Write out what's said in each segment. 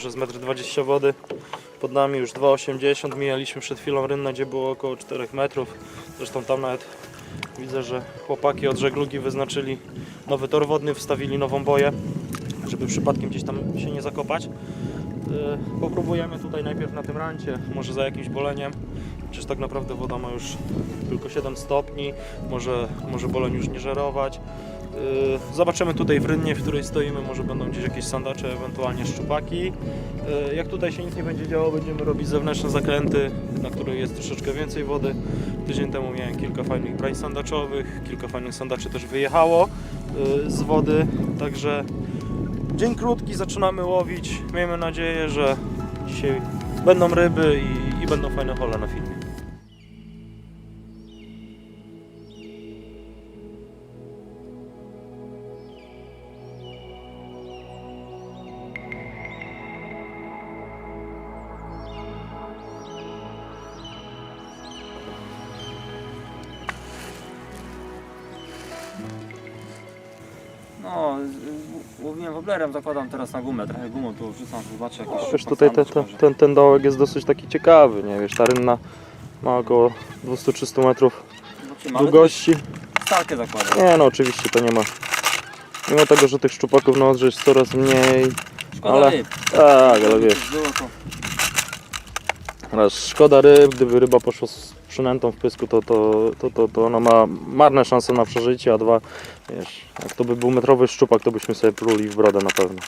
może z 1,20 m wody. Pod nami już 2,80 Mijaliśmy przed chwilą rynnę, gdzie było około 4 metrów. Zresztą tam nawet widzę, że chłopaki od żeglugi wyznaczyli nowy tor wodny, wstawili nową boję, żeby przypadkiem gdzieś tam się nie zakopać. Yy, Popróbujemy tutaj najpierw na tym rancie, może za jakimś boleniem. Przecież tak naprawdę woda ma już tylko 7 stopni, może, może boleń już nie żerować. Yy, Zobaczymy tutaj w rynnie, w której stoimy, może będą gdzieś jakieś sandacze, ewentualnie szczupaki. Yy, Jak tutaj się nic nie będzie działo, będziemy robić zewnętrzne zakręty, na których jest troszeczkę więcej wody. Tydzień temu miałem kilka fajnych brań sandaczowych, kilka fajnych sandaczy też wyjechało yy, z wody, także dzień krótki, zaczynamy łowić. Miejmy nadzieję, że dzisiaj będą ryby i, i będą fajne hole na filmie. Woblerem, zakładam teraz na gumę, trochę gumą tu wrzucam, zobaczę jakieś Wiesz, tutaj ten, ten, ten, ten dołek jest dosyć taki ciekawy, nie wiesz, ta rynna ma około 200-300 metrów długości. Stalkę zakładam. Nie no, oczywiście to nie ma. Mimo tego, że tych szczupaków na odrze jest coraz mniej. Szkoda ale- ryb. Tak, ale wiesz, coś Było to... raz szkoda ryb, gdyby ryba poszła z przynętą w pysku, to, to, to, to, to ona ma marne szanse na przeżycie, a dwa, wiesz, jak to by był metrowy szczupak, to byśmy sobie pluli w brodę na pewno.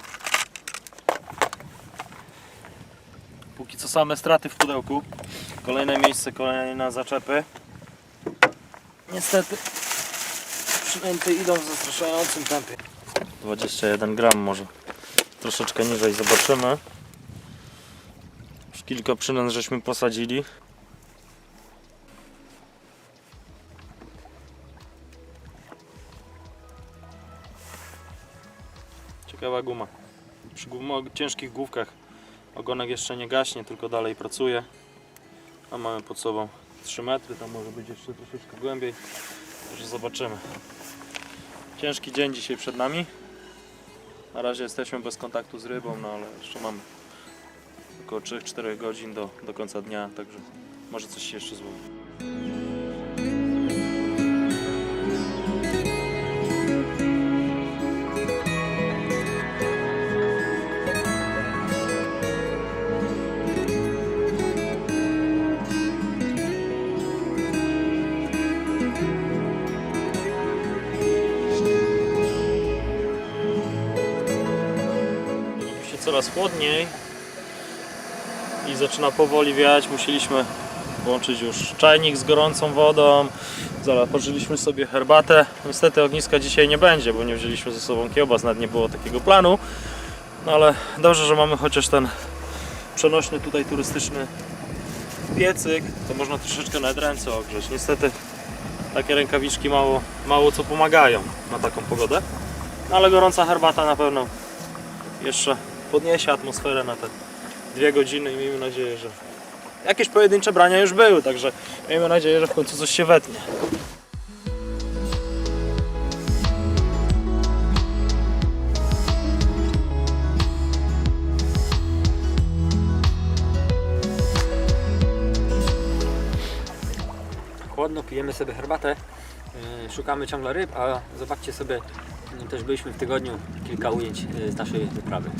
Póki co same straty w pudełku. Kolejne miejsce, kolejne zaczepy. Niestety przynęty idą w zastraszającym tempie. 21 gram może. Troszeczkę niżej zobaczymy. Już kilka przynęt żeśmy posadzili. Ciekawa guma. Przy ciężkich główkach ogonek jeszcze nie gaśnie, tylko dalej pracuje. A mamy pod sobą 3 metry, tam może być jeszcze troszeczkę głębiej. Także zobaczymy. Ciężki dzień dzisiaj przed nami. Na razie jesteśmy bez kontaktu z rybą, no ale jeszcze mamy około 3-4 godzin do, do końca dnia, także może coś się jeszcze złowi. Coraz chłodniej i zaczyna powoli wiać. Musieliśmy włączyć już czajnik z gorącą wodą. Zaparzyliśmy sobie herbatę. Niestety ogniska dzisiaj nie będzie, bo nie wzięliśmy ze sobą kiełbas, nawet nie było takiego planu. No ale dobrze, że mamy chociaż ten przenośny tutaj turystyczny piecyk, to można troszeczkę nawet ręce ogrzeć. Niestety takie rękawiczki mało, mało co pomagają na taką pogodę. No, ale gorąca herbata na pewno jeszcze podniesie atmosferę na te dwie godziny i miejmy nadzieję, że jakieś pojedyncze brania już były, także miejmy nadzieję, że w końcu coś się wetnie. Chłodno, pijemy sobie herbatę, yy, szukamy ciągle ryb, a zobaczcie sobie, też byliśmy w tygodniu kilka ujęć yy, z naszej wyprawy.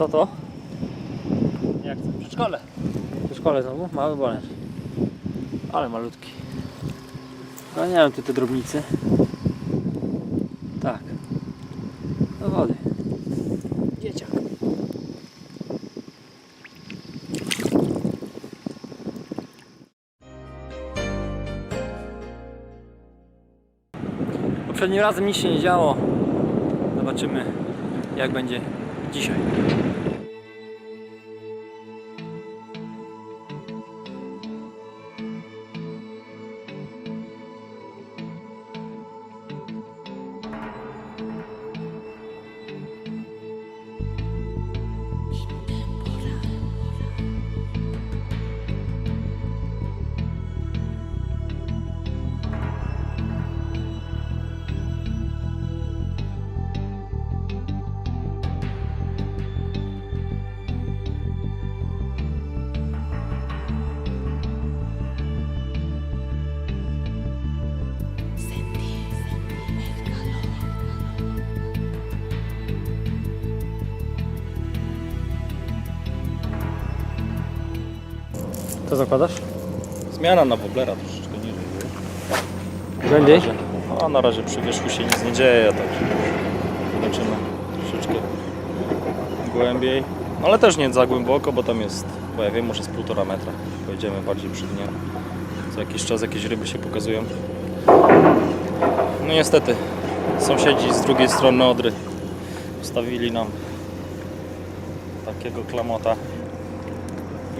Co to? Jak chcę. Przedszkole. Przedszkole znowu? Mały bolerz. Ale malutki. No nie wiem, tu te drobnicy. Tak. Do wody. Dzieciak. Poprzednim razem nic się nie działo. Zobaczymy jak będzie dzisiaj. Co zakładasz? Zmiana na woblera troszeczkę niżej. Głębiej? A no, na razie przy wierzchu się nic nie dzieje, tak zobaczymy troszeczkę głębiej. No ale też nie za głęboko, bo tam jest, bo ja wiem, może z półtora metra. Pojedziemy bardziej przy dnie. Co jakiś czas jakieś ryby się pokazują. No niestety, sąsiedzi z drugiej strony Odry ustawili nam takiego klamota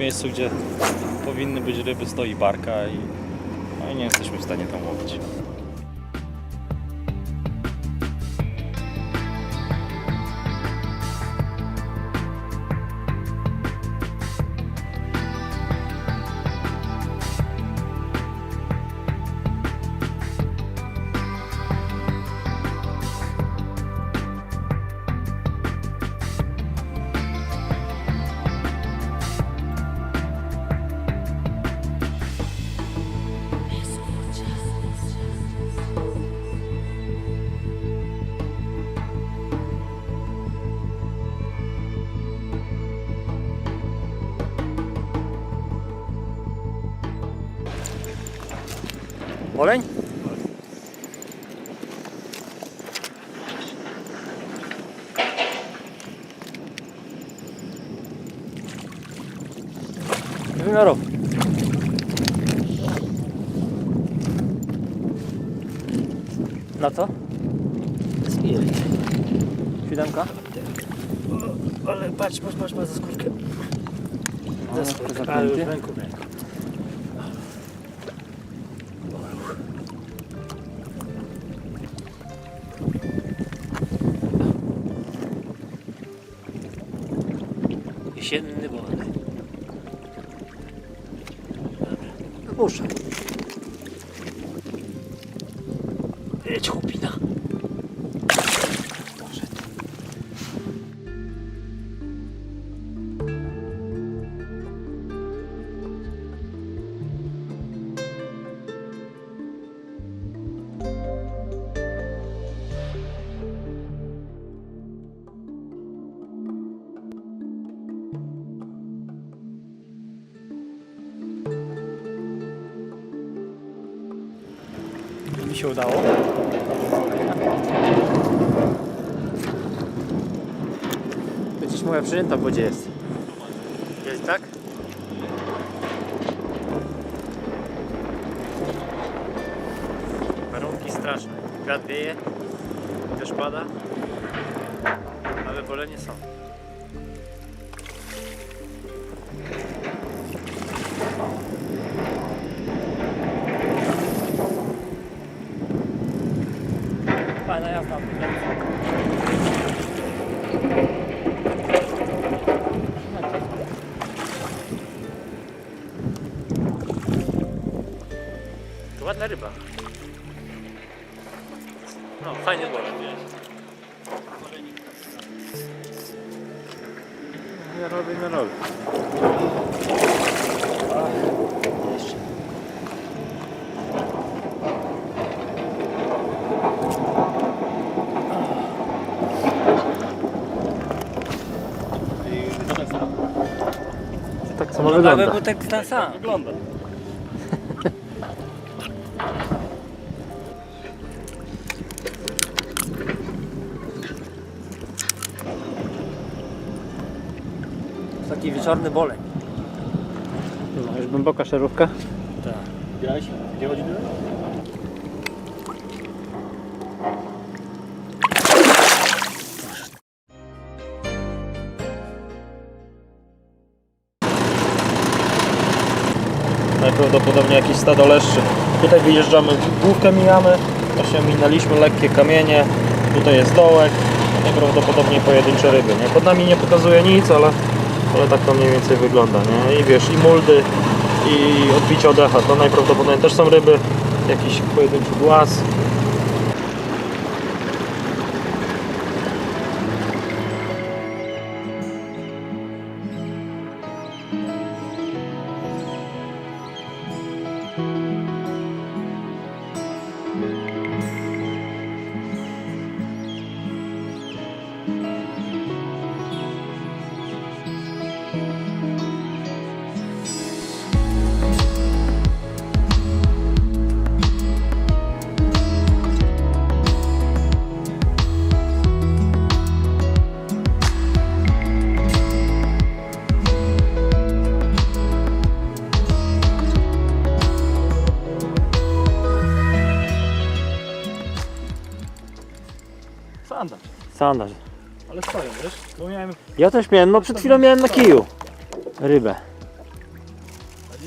miejscu, gdzie powinny być ryby, stoi barka i, no i nie jesteśmy w stanie tam łowić. razy na rok. Na co? Zbijaj. Siódemka? Ale patrz, patrz, patrz, ma za skórkę. No, za skórkę, ale już ręką. muszę. Jedź, chłopina. przynęta w wodzie jest. Jest tak? Warunki straszne. Wiatr wieje, też pada, ale wolenie są. ryba. No, fajnie było. Ja robię, ja robię. Tak samo wygląda. Tak, tak, tak, tak, tak, wieczorny bolek. No, już głęboka szerówka. Tak. Widziałeś? Gdzie chodzi Najprawdopodobniej jakieś stado leszczy. Tutaj wyjeżdżamy, główkę mijamy, właśnie minęliśmy lekkie kamienie, tutaj jest dołek, najprawdopodobniej pojedyncze ryby. Nie? Pod nami nie pokazuje nic, ale, ale tak to mniej więcej wygląda. Nie? I wiesz, i muldy, i odbicie od echa, to najprawdopodobniej też są ryby, jakiś pojedynczy głaz. Sandacz. ale stoją, wiesz? Bo miałem Ja też miałem, no przed chwilą miałem na kiju rybę.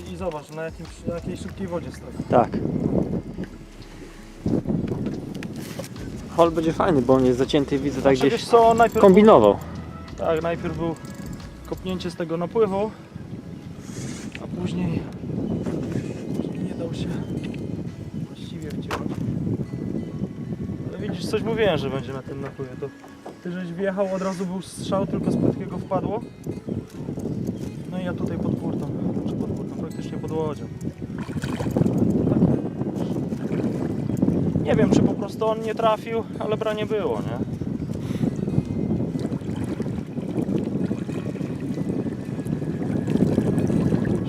i, i zobacz, na, jakimś, na jakiej szybkiej wodzie stoi. Tak. Hol będzie fajny, bo on jest zacięty, widzę tak Znaczy, gdzieś wiesz co, najpierw kombinował. Tak, najpierw był kopnięcie z tego napływu, a później później nie dał się coś mówiłem, że będzie na tym napływie. To ty żeś wjechał, od razu był strzał, tylko z płytkiego wpadło. No i ja tutaj pod burtą, czy pod burtą, praktycznie pod łodzią. Nie wiem, czy po prostu on nie trafił, ale branie było, nie?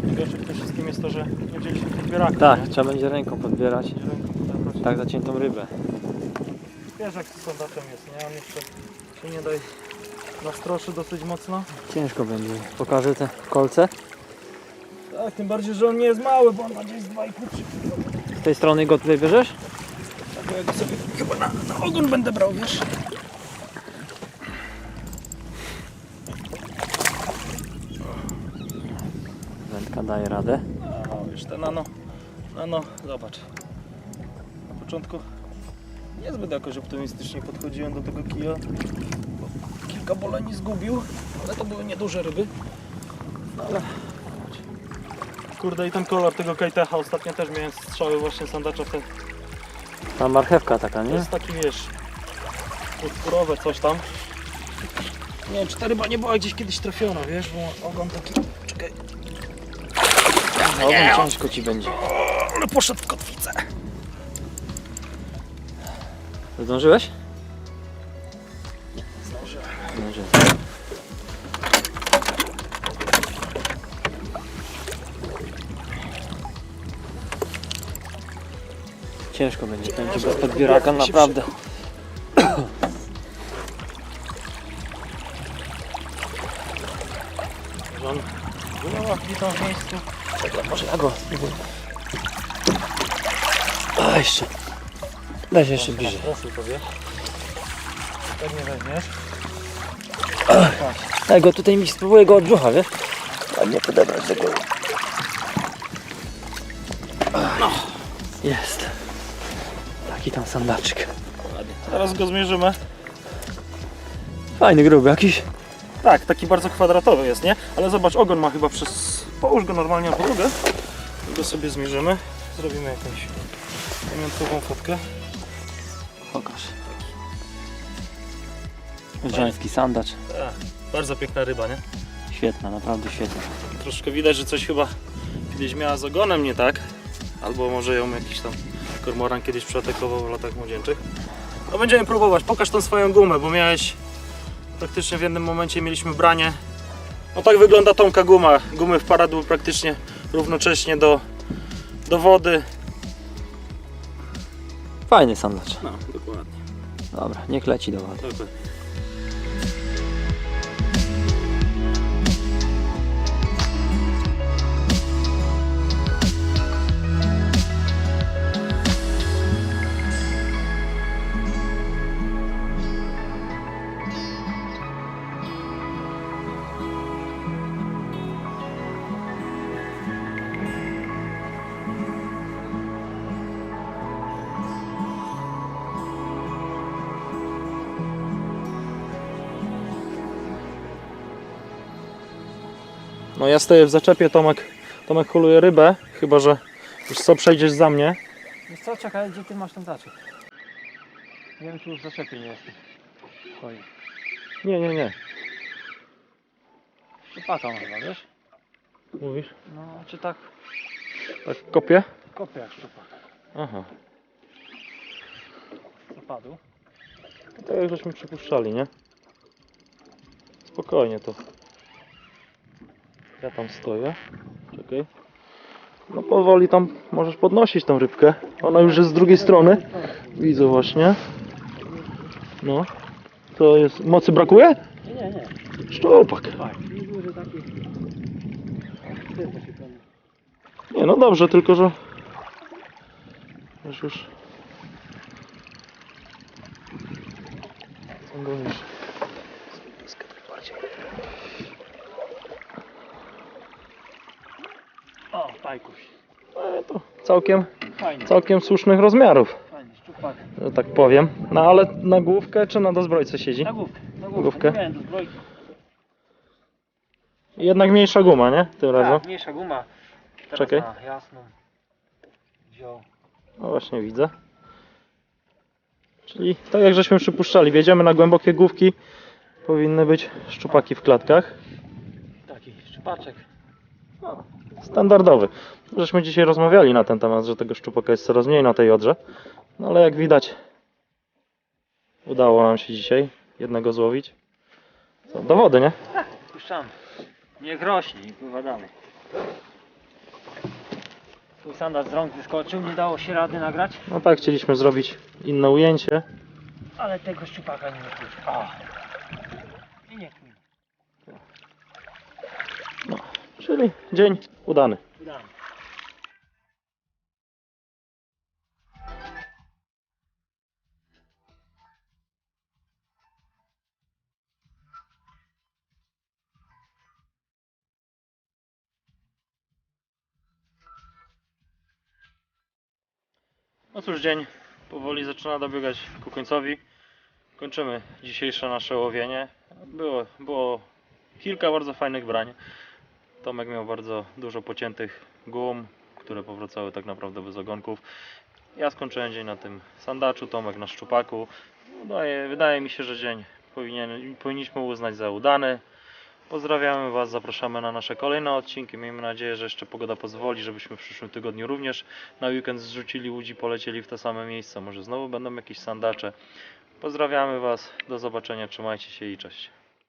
Najgorsze w tym wszystkim jest to, że nie podbieraka. Tak, nie? trzeba będzie ręką podbierać. Będzie ręką podawać. Tak zaciętą rybę. Wiesz jak z sondaczem jest, nie? On jeszcze się nie daj nastroszy dosyć mocno. Ciężko będzie. Pokażę te kolce. Tak, tym bardziej, że on nie jest mały, bo on ma gdzieś 2,5 Z tej strony go tutaj bierzesz? Tak, ja go sobie chyba na, na ogon będę brał, wiesz? Wędka daje radę. A, wiesz, te nano, nano, zobacz. Na początku niezbyt jakoś optymistycznie podchodziłem do tego kija. Kilka boleni zgubił, ale to były nieduże ryby. Ale... Kurde i ten kolor tego kajtecha, ostatnio też miałem strzały właśnie sandacza w te Ta marchewka taka, To nie? jest taki wiesz, purpurowe coś tam. Nie wiem, czy ta ryba nie była gdzieś kiedyś trafiona, wiesz, bo ogon taki, czekaj, ogon ciężko ci będzie. ale poszedł w kotwicę. Zdążyłeś? Zdążyłem. Zdążyłem. Ciężko będzie, będzie bez podbieraka, naprawdę. Żon, była w miejscu. Czekaj, może ja go spróbuję. A, jeszcze. Daj się jeszcze bliżej. Proszę tobie. Tak nie weźmiesz. Daj go tutaj mi spróbuję go od brzucha, wiesz? Ładnie podebrać do góry. No. Jest. Taki tam sandaczek. Teraz go zmierzymy. Fajny, gruby jakiś. Tak, taki bardzo kwadratowy jest, nie? Ale zobacz, ogon ma chyba przez... Połóż go normalnie na podłogę. I go sobie zmierzymy. Zrobimy jakąś pamiątkową fotkę. Pokaż. Żeński sandacz. Tak, bardzo piękna ryba, nie? Świetna, naprawdę świetna. Troszkę widać, że coś chyba kiedyś miała z ogonem nie tak. Albo może ją jakiś tam kormoran kiedyś przeatakował w latach młodzieńczych. No będziemy próbować. Pokaż tą swoją gumę, bo miałeś praktycznie w jednym momencie mieliśmy branie No tak wygląda Tomka guma. Gumy wparadły praktycznie równocześnie do, do wody. Fajny sandacz. No, dokładnie. Dobra, niech leci do wody. No ja stoję w zaczepie, Tomek, Tomek holuje rybę, chyba że już co przejdziesz za mnie. Wiesz co, czekaj, gdzie ty masz ten zaczep? Nie wiem, czy już w zaczepie nie jesteś. Stoi. Nie, nie, nie. Szczupaka chyba, wiesz? Mówisz? No, czy tak Tak kopię? kopie jak szczupak. Aha. Zapadł. Tak jak żeśmy przypuszczali, nie? Spokojnie to. Ja tam stoję. Czekaj. No powoli tam możesz podnosić tą rybkę. Ona już jest z drugiej strony. Widzę właśnie. No. To jest... Mocy brakuje? Nie, nie. Szczupak. Nie no dobrze, tylko że... Już już... O, fajkuś. E, to całkiem, Fajnie, całkiem słusznych rozmiarów, fajnie, szczupak. że tak powiem. No ale na główkę czy na dozbrojce siedzi? Na główkę, na Główkę? główkę. Nie miałem do zbrojki. Jednak mniejsza guma, nie? Tym razem. Tak, mniejsza guma. Teraz Czekaj. na jasną. Wziął. No właśnie widzę. Czyli tak jak żeśmy przypuszczali, wjedziemy na głębokie główki. Powinny być szczupaki w klatkach. Taki szczupaczek. Standardowy. Żeśmy dzisiaj rozmawiali na ten temat, że tego szczupaka jest coraz mniej na tej odrze. No ale jak widać, udało nam się dzisiaj jednego złowić. Co, do wody, nie? Puszczamy. Niech rośnie i pływa dalej. Tu sandacz z rąk wyskoczył, nie dało się rady nagrać, No tak, chcieliśmy zrobić inne ujęcie. ale tego szczupaka nie wypuścił. I nie kmin. Czyli dzień udany. No cóż, dzień powoli zaczyna dobiegać ku końcowi. Kończymy dzisiejsze nasze łowienie. Było, było kilka bardzo fajnych brań. Tomek miał bardzo dużo pociętych gum, które powracały tak naprawdę bez ogonków. Ja skończyłem dzień na tym sandaczu, Tomek na szczupaku. Wydaje, mi się, że dzień powinien, powinniśmy uznać za udany. Pozdrawiamy Was, zapraszamy na nasze kolejne odcinki. Miejmy nadzieję, że jeszcze pogoda pozwoli, żebyśmy w przyszłym tygodniu również na weekend zrzucili łudzi, polecieli w te same miejsca. Może znowu będą jakieś sandacze. Pozdrawiamy Was, do zobaczenia, trzymajcie się i cześć.